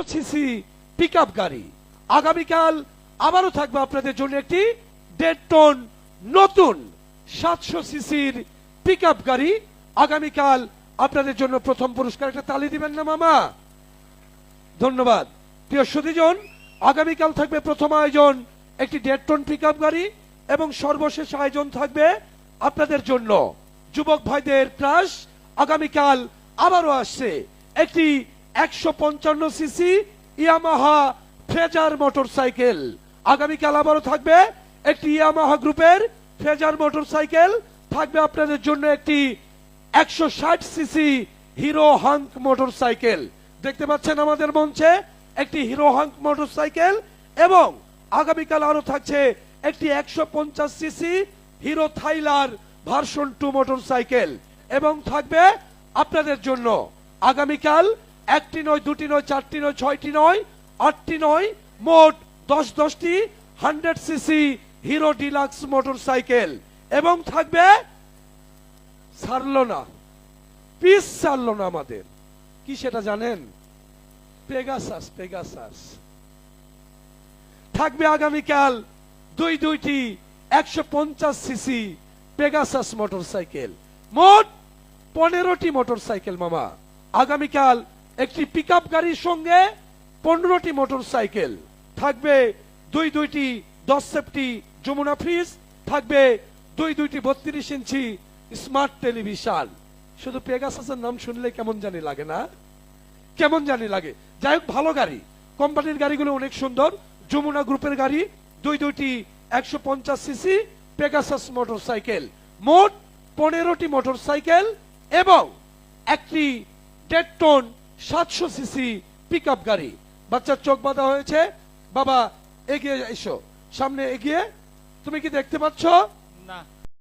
CC pick গাড়ি। আগামীকাল আবারও থাকবে আপনাদের জন্য একটি দেড় টন নতুন সাতশো সিসির পিক গাড়ি। আগামীকাল আপনাদের জন্য প্রথম পুরস্কার একটা তালি দিবেন না মামা? ধন্যবাদ। প্রিয় সুদীজন আগামীকাল থাকবে প্রথম আয়োজন একটি দেড় টন পিক গাড়ি এবং সর্বশেষ আয়োজন থাকবে আপনাদের জন্য। যুবক ভাইদের ক্রাশ আগামীকাল আবারও আসছে। একটি একশো পঞ্চান্ন সিসি ইয়ামাহা ফ্রেজার মোটর আগামীকাল আবারও থাকবে একটি ইয়ামাহা গ্রুপের ফ্রেজার থাকবে আপনাদের জন্য একটি একশো ষাট সিসি হিরো দেখতে পাচ্ছেন আমাদের মঞ্চে একটি হিরো হাঙ্ক মোটর সাইকেল এবং আগামীকাল আরও থাকছে একটি একশো পঞ্চাশ সিসি হিরো থাইলার ভার্সন টু মোটর সাইকেল এবং থাকবে আপনাদের জন্য আগামীকাল একটি নয়, দুটি নয়, চারটি নয়, ছয়টি নয়, আটটি নয়, মোট দশ, দশটি hundred CC Hero Deluxe motorcycle এবং থাকবে ছাড়লো না পিস ছাড়লো না আমাদের। কি সেটা জানেন? Pegasus Pegasus. থাকবে আগামীকাল দুই, দুইটি একশো পঞ্চাশ সিসি পেগাসাস মোটর সাইকেল মোট পনেরোটি মোটর সাইকেল মামা। আগামীকাল একটি পিক গাড়ির সঙ্গে পনেরোটি মোটর সাইকেল থাকবে দুই দুইটি দশ সেফটি যমুনা ফ্রিজ থাকবে দুই দুইটি বত্রিশ ইঞ্চি স্মার্ট টেলিভিশন শুধু পেগাসাসের নাম শুনলে কেমন জানি লাগে না? কেমন জানি লাগে? যাই হোক, ভালো গাড়ি। কোম্পানির গাড়িগুলো অনেক সুন্দর। যমুনা গ্রুপের গাড়ি, দুই দুইটি একশো পঞ্চাশ সিসি পেগাসাস মোটর সাইকেল মোট পনেরোটি মোটর সাইকেল এবং একটি দেড় টন সাতশো সিসি পিক গাড়ি। বাচ্চার চোখ বাঁধা হয়েছে। বাবা, এগিয়ে এসো। সামনে এগিয়ে। তুমি কি দেখতে পাচ্ছ? না।